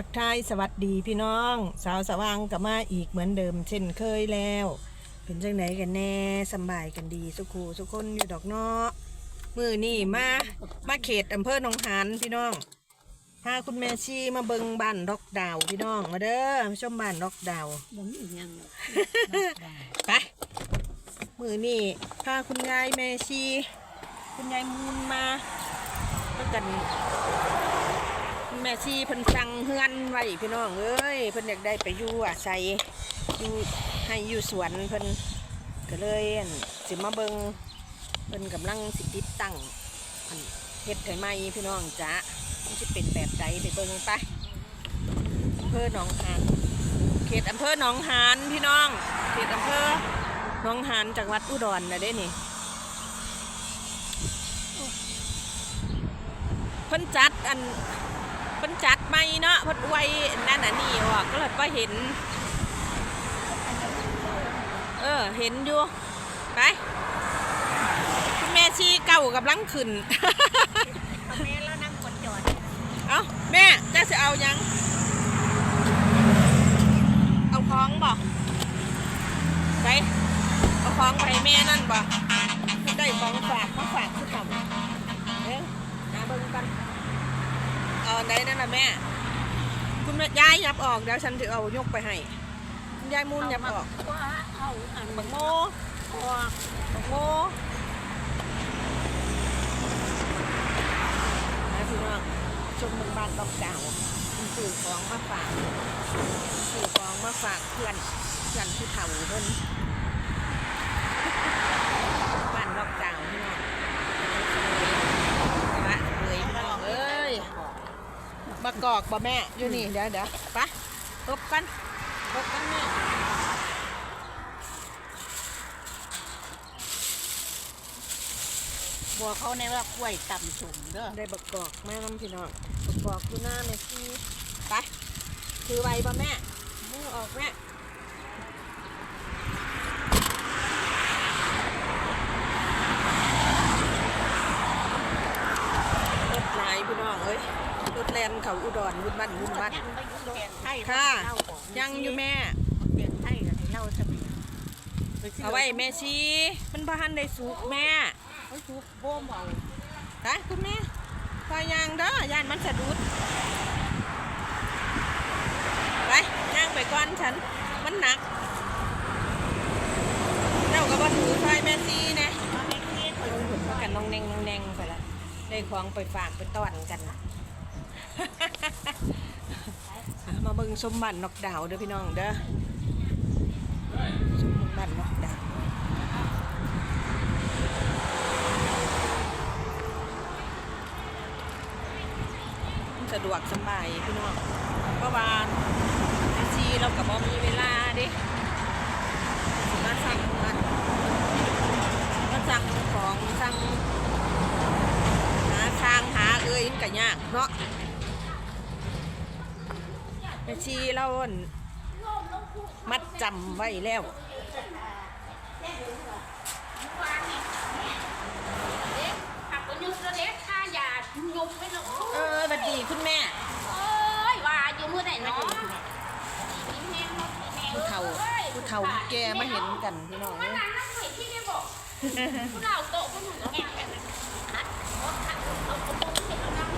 ทักทายสวัสดีพี่น้อง สาวสว่างกับมาอีกเหมือนเดิม เช่นเคยแล้ว เป็นจังไหนกันแน่สำบายกันดีสุขูสุคนอยู่ดอกเนาะมือนี่มามาเขตอำเภอหนองหานพี่น้องพาคุณแม่ชีมาเบิงบ้านดอกดาวพี่น้องมาเด้อมาชมบ้านดอกดาวบ่มีหยังหรอกไปมือนี่พาคุณยายแม่ชี คุณยายมูลมาแล้วกันคุณ แม่ชีเพิ่นสั่งเฮือนไว้พี่น้องเอ้ยเพิ่นอยากได้ไปอยู่อาศัยอยู่ให้อยู่สวนเพิ่นก็เลยสิมาเบิงเพิ่นกำลังสิติดตั้งอันเฮ็ดให้ใหม่พี่น้องจ้ะมันจะเป็นแบบใดไปเบิงไปอำเภอหนองหานเขตอำเภอหนองหานพี่น้องเขตอำเภอหนองหานจังหวัดอุดรนะเด้นี่เพิ่นจัดอัน พิ่นจัดไม่เนาะเพิ่นอวยนั่นน่ะนี่ออกก็เลยก็เห็น เออ เห็นอยู่ ไปคุณแม่ชีเก่ากำลังขึ้นแม่แล้วนั่งคนจอด เอาแม่จะจะเอายัง เอาคล้องบ่ไปเอาคล้องไปแม่นั่นบ่ ม่ คุณแม่ยายยับออกเดี๋ยวฉันจะเอายกไปให้คุณยายมูลยับออกว่าเอาอันบักโมพอกบักโมนะพี่น้องชมเมืองบ้านดอกดาวมันสื่อของมาฝากสื่อของมาฝากเพื่อนเพื่อนที่เฒ่าเพิ่นบ้านดอกดาวพี่น้องพระเลยพี่น้องเอ้ย มากอกบ่แม่ อยู่นี่ เดี๋ยวเดี๋ยวไปตบกันตบกันแม่บัวเขาในว่ากล้วยต่ำสูงเด้อได้บักกอกแม่น้ำพี่น้องบักกอกดูหน้าแม่ซี่ไป คือไวป่ะแม่มือออกแม่รถหลายพี่น้องเอ้ยรถแลน เขาอุดรวุ่นบ้านวุ่นบ้านยังไม่ยุ่งเรียนไทยค่ะเล่าของยังอยู่แม่เรียนไทยกันเล่าจะมีเอาไว้แม่ชีมันบ้านได้สุกแม่เขาชุบโบ้มเอาไปคุณแม่พอยางเด้อย่านมันสะดุดไปย่างไปก่อนฉันมันหนักเจ้าก็บ่ถือไฟแม่ซีนะเอาให้เรียนเพิ่นผุนพากันน้องแนงน้องแนงไปละได้ของไปฝากไปต้อนกันอะ มาเบิ่งสมบัตินอกดาวเด้อพี่น้องเด้อสมบัตินอกดาวสะดวกสบายพี่น้องเพราะว่าแม่ซีเราก็บ่มีเวลาดิมาสั่งมันก็สั่งของสั่งหาทางหาเอ้ยมันก็ยากเนาะ ชีเราอั่นมัดจำไว้แล้วขับไปยุบแล้วเด็กข้าหยาดยุบไปเนาะเออบัดดีคุณแม่โอ้ยว่าอยู่มือไหนเนาะผู้เฒ่าผู้เฒ่าผู้แก่มาเห็นกันพี่น้องมาเอ้ยนั่งนั่งไข่ที่ได้บอกผู้เราโตผู้หนุ่มแง่กันคัดเอาคัดเอาเอาตรงเสร็จแล้วนั่ง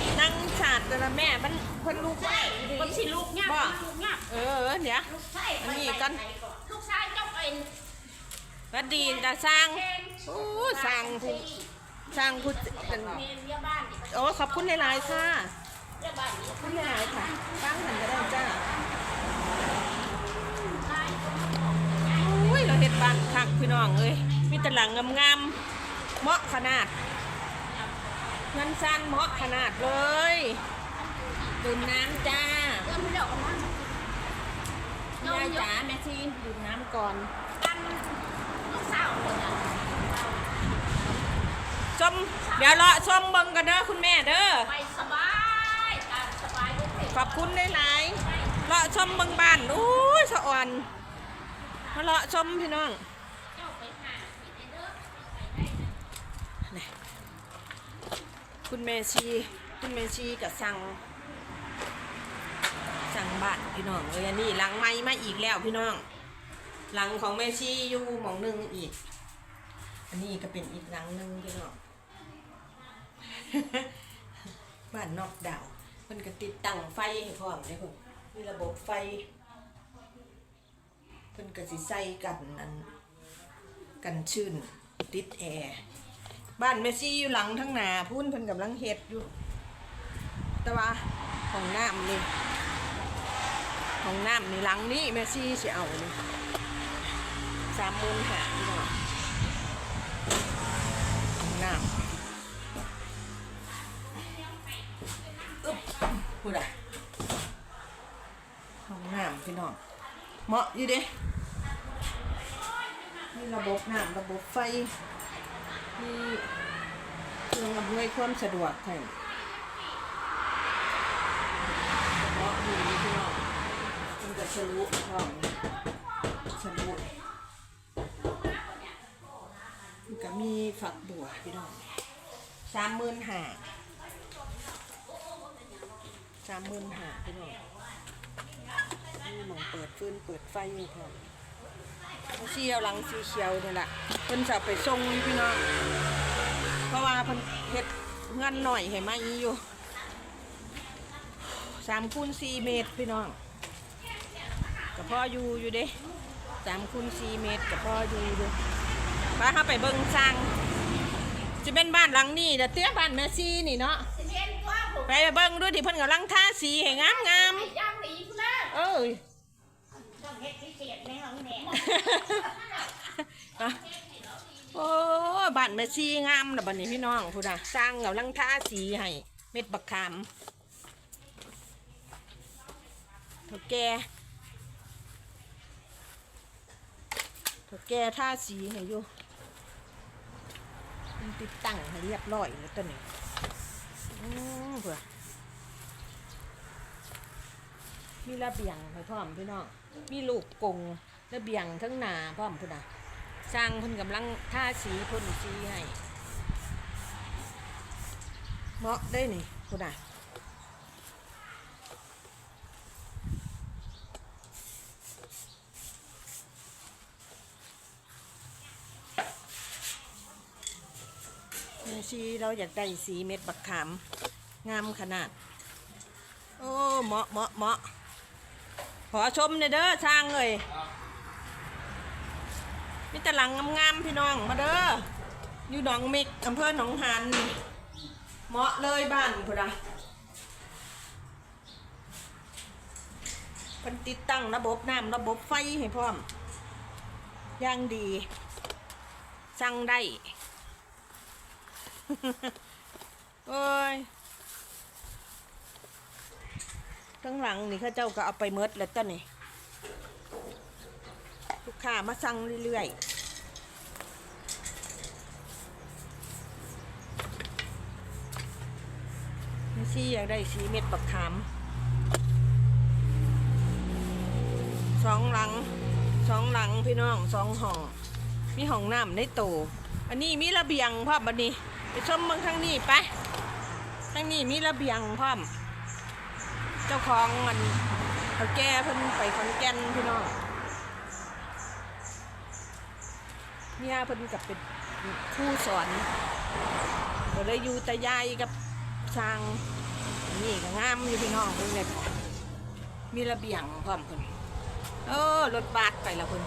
ดี นั่งฉาดแต่ละแม่มันเพิ่นลูกใช่คนสิลูกเนี่ยลูกเนี่ยเออเดี๋ยวลูกใช่อันนี้กันลูกชายเจ้าเป็นบัดดีจะสร้างโอ้สร้างผู้สร้างผู้เป็นเมียเมียบ้านนี่โอ้ขอบคุณหลายๆค่ะเมียบ้านนี่ขอบคุณหลายๆค่ะฟังหันก็ได้จ้าชายอุ้ยเราเห็ดบ้านคักพี่น้องเอ้ยมีแต่หลังงามๆเหมาะขนาด เงินสั้นเหมาะขนาดเลยดื่มน้ำจ้าเริ่มเดี๋ยวกันนะยายจ๋าแม่ชีดื่มน้ำก่อนกันลูกสาวคนอะชมเดี๋ยวรอชมเบิ่งกันเด้อคุณแม่เด้อไปสบายตามสบายลูกเด็กขอบคุณหลายๆรอชมเบิ่งบ้านอุ้ยสะอ่อนมารอชมพี่น้อง เจ้าไปหาไปเด้อ คุณแม่ชี คุณแม่ชีกับสั่ง สั่งบ้านพี่น้องเลยอันนี้หลังไม้มาอีกแล้วพี่น้อง หลังของแม่ชีอยู่หมองหนึ่งอีก อันนี้ก็เป็นอีกหลังหนึ่งพี่น้อง บ้านนอกดาวมันก็ติดตั้งไฟให้พร้อมเลยคุณมีระบบไฟเพิ่นก็สิใส่กันอันกันชื้นติดแอร์ บ้านแม่ซี่อยู่หลังทั้งหนาพุ่นเพิ่นกำลังเฮ็ดอยู่ แต่ว่าของน้ำนี่ของน้ำนี่หลังนี้แม่ซี่สิเอานี่สามมื่นหาพี่น้องของน้ำอึ๊บพูดอะห้องน้ำพี่น้องเหมาะอยู่เด้มีระบบน้ำระบบไฟ มีเครื่องอำนวยความสะดวกให้เหมาะอยู่พี่น้องมันก็สรุห้องสรุมันก็มีฝักบัวพี่น้องสามหมื่นห้าสามหมื่นห้าพี่น้องนี่หมองเปิดฟืนเปิดไฟอยู่พร้อม เขาเชียวหลังสีเขียวนี่แหละเพิ่นจะเอาไปส่งนี่พี่น้องเพราะว่าเพิ่นเฮ็ดเงินหน่อยให้มาอีอยู่สามคูณสี่เมตรพี่น้องกับพ่ออยู่อยู่เด้สามคูณสี่เมตรกับพ่ออยู่อยู่ไปเข้าไปเบิ่งสร้างจะเป็นบ้านหลังนี้เดี๋ยวเตี้ยบ้านแม่ซีนี่เนาะสิเรียนว่าผมไปเบิ่งดูที่เพิ่นกำลังทาสีให้งามงามย่างหนีคุณล่ะๆเอ้ยต้อง เฮ็ดพิเศษในห้องแหน่อะโอ้บ้านแม่ชีงามนะบัดนี้พี่น้องพูดนะสร้างกำลังท่าสีให้เม็ดบักขามเถ่าแก่เถ่าแก่ทาสีให้อยู่มันติดตั้งให้เรียบร้อยแล้วตัวนี้อืมเผื่อมีระเบียงให้พร้อมพี่น้อง มีลูกกงระเบียงทั้งหนาพร้อมพุ่นน่ะสร้างพิ่นกำลังท่าสีพ่นสีให้เหมาะได้นี่พุ่นน่ะแม่ชีเราอยากได้สีเม็ดบักขาม งามขนาด โอ้ เหมาะเหมาะเหมาะ อชมหน่อยเด้อช่างเลยมีแต่หลังงามๆพี่น้องมาเด้ออยู่หนองมิกอำเภอหนองหันเหมาะเลยบ้านพุ่นอะพิ่นติดตั้งระบบน้ำระบบไฟให้พร้อมย่างดี สั่งได้ โอ้ย ข้างหลังนี่ข้าเจ้าก็เอาไปเมดแล้วต้นนี่ลูกค้ามาสั่งเรื่อยๆนี่ซี่อยากได้สีเม็ดปักขามสองหลังสองหลังพี่น้องสองห้อง มีห้องน้ำในโต อันนี้มีระเบียงพร้อบันนี้ไปชมเมืองข้างนี้ไปข้างนี้มีระเบียงพร้อม เจ้าของมันเขาแก่เพิ่นไปขอนแก่นพี่น้องเนี่ยเพิ่นกับเป็นครูสอนก็เลยอยู่แต่ยายกับสร้างนี่ก็งามอยู่พี่น้องเพิ่นเนี่ยมีระเบียงพร้อมเพิ่นเออรถบัสไปแล้วเพิ่น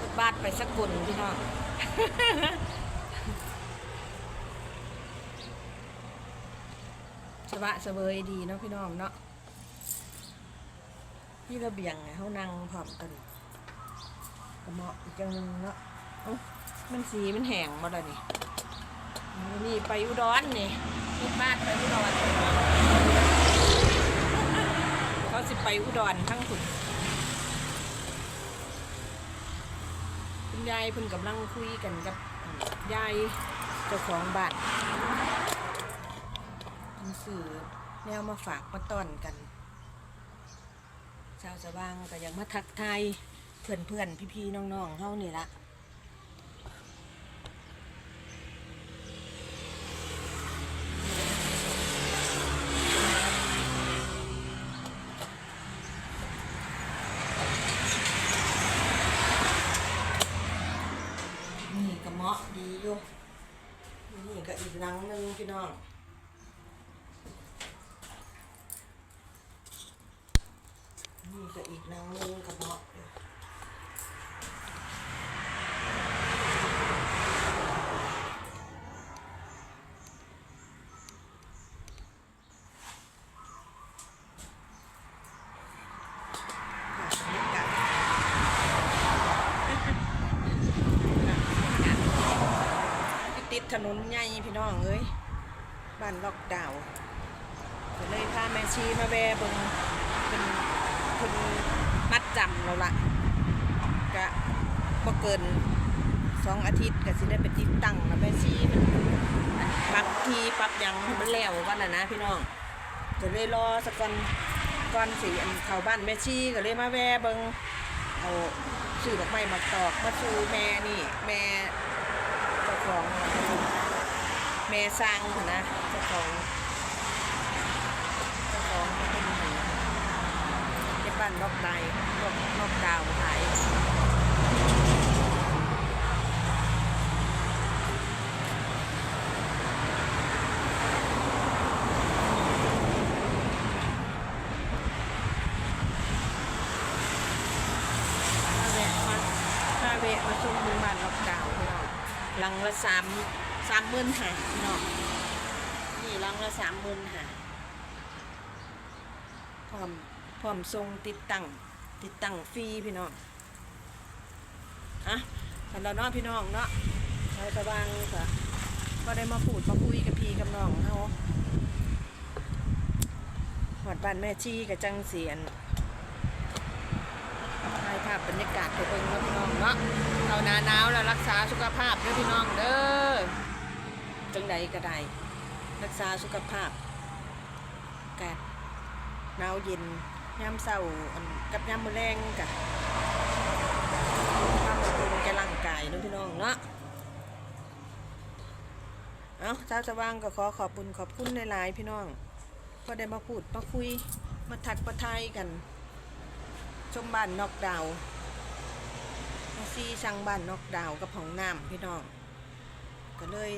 รถบัสไปสักลพี่น้องสบะเสบยดีเนาะพี่น้องเนาะ ที่ระเบียงไงเขานั่งพร้อมกันก็เหมาะอีกจังหนึงเนาะมันสีมันแห้งมาแล้วนี่นี่ไปอุดรนี่รถบ้านไปอุดรเขาสิไปอุดรทั้งคุณคุณยายเพิ่นกำลังคุยกันกับยายเจ้าของบ้านเพิ่นสื่อแนวมาฝากมาต้อนกัน ชาวสว่างก็ยังมาทักทายเพื่อนเพื่อนพี่พี่น้องน้องเท่านี่ละนี่ก็เหมาะดีอยู่นี่ก็อีกหลังหนึ่งพี่น้อง ถนนใหญ่พี่น้องเอ้ยบ้านล็อกดาวน์ก็เลยพาแม่ชีมาแวะเบิ่งเป็นคนมัดจำเราละก็บ่เกินสองอาทิตย์ก็สิได้ไปติดตั้งแล้วแม่ชีมันปรับทีปรับยังมันแล้ววันน่ะนะพี่น้องก็เลยรอสักก่อนก่อนสิอันเข้าบ้านแม่ชีก็เลยมาแวะเบิ่งเอาซื้อดอกไม้มาตอกมาสู่แม่นี่แม่ ของเมซังนะเจ้าของเจ้าของเป็นหนเป็นบ้านนอกในนอกนอกดาวขายถ้าแวะมาถ้าแวะมาชมเมืองบ้านนอกดาวพี่น้อง ลั งละสามสามหมื่นหาพี่น้องนี่ลังละสามหมื่นหาพร้อมพร้อมทรงติดตั้งติดตั้งฟรีพี่น้องอะสำหรับน้อพี่น้องเนาะชาวตะวังก็ก็ได้มาพูดมาคุยกับพี่กับน้องเขาหอดบ้านแม่ชีกับจังเสียนายภาพบรรยากาศไปเบิ่งพี่น้องเนาะเอาหนาหนาวแล้วรักษาสุขภาพเด้อพี่น้องเด้อจังใดก็ได้รักษาสุขภาพกะหนาวเย็นยามเศร้ากับยามมื้อแรงกะความบำรุงแก่ร่างกายเด้อพี่น้องเนาะเอาเช้าสว่างก็ขอขอบคุณขอบคุณหลายๆพี่น้องพอได้มาพูดมาคุยมาทักมาทายกัน ชมบ้านนอกดาวน์มาซีช่างบ้านนอกดาวกับห้องน้ำพี่น้อง ก็เลย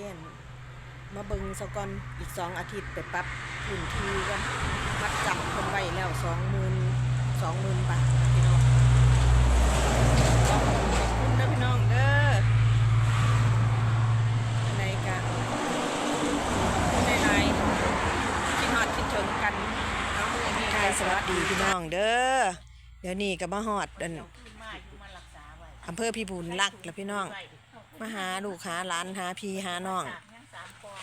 มาเบิงสกอนอีกสองอาทิตย์ไปปรับพื้นที่กันมัดจำคนไว้แล้วสองหมื่นสองหมื่นบาทพี่น้องขอบคุณนะพี่น้องเด้อในการในไลน์คิดฮอดคิดถึงกันเอามือนี้ค่ะสวัสดีพี่น้องเด้อ เดี๋ยวนี้ก็มาฮอดอันขึ้นมาอยู่มารักษาไว้อำเภอพิบูลรักแล้วพี่น้อง มาหาลูกหาหลานหาพี่หาน้องสามยังสามปอง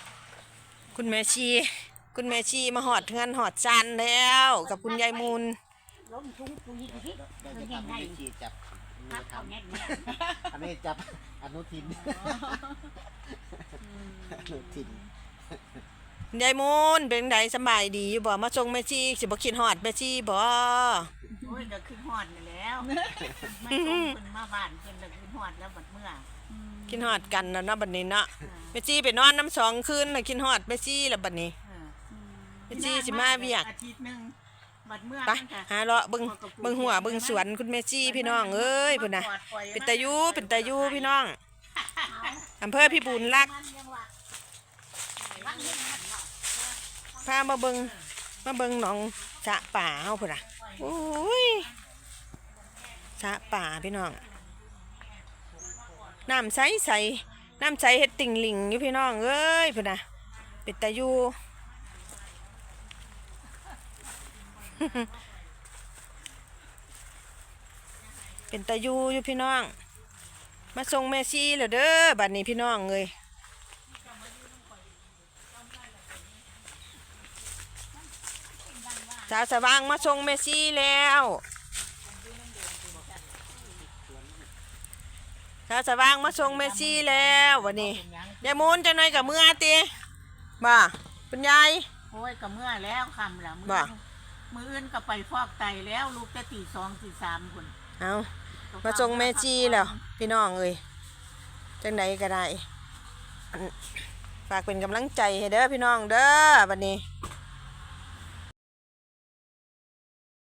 คุณแม่ชี คุณแม่ชีมาหอดเงินหอดจันแล้ว กับคุณยายมูลล้มทุ่งปุยดิเดี๋ยวจะทำวิธีจับมืพัอกทเอาแน่นแน่ำอันนี้จับอนุทินอนุทินยายมูลเป็นไดสำบายดีอยู่บ่มาส่งแม่ชีสิบ่คิดฮอดแม่ชีบ่ โอ้ยเดี๋ยวขึ้นหอดนี่แล้วไม่ส่งขึ้นมาบ้านขึ้นเดี๋ยวขึ้นหอดแล้วบัดเมื่อคิดฮอดกันแล้วเนาะบัดนี้เนาะแม่ชีไปนอนน้ำสองคืนน่ะคิดฮอดแม่ชีแล้วบัดนี้เออแม่ชีสิมาเวียกอาทิตย์หนึงบัดเมื่อไปมันก็หาเลาะเบิ่งเบิ่งหัวเบิ่งสวนคุณแม่ชีพี่น้องเอ้ยพุ่นน่ะเป็นตายูเป็นตายูพี่น้องอำเภอพิบูลรักพามาเบิงมาเบิงหนองสะป่าเฮาพุ่นน่ะ โอ้ยสะป่าพี่น้อง น้ำใสใสน้ำใสเฮ็ดติ่งหลิงอยู่พี่น้องเอ้ยพุ่นน่ะเป็นตายูเป็นตายูอยู่พี่น้อง มาส่งแม่ซีแล้วเด้อบัดนี้พี่น้องเอ้ย สาวสว่างมาส่งเมสซี่แล้วสาวสว่างมาส่งเมสซี่แล้ววันนี้ยายมูนจะน้อยกับเมื่อตีบ่าคุณยายโอ้ยก็เมื่อแล้วคำละมืบ่มืออื่นก็ไปฟอกไตแล้วลูกจะตีสองตีสามคนเอามาส่งเมสซี่แล้ว พี่น้องเอ้ยจังใดก็ได้อันฝากเป็นกำลังใจให้เด้อพี่น้องเด้อวันนี้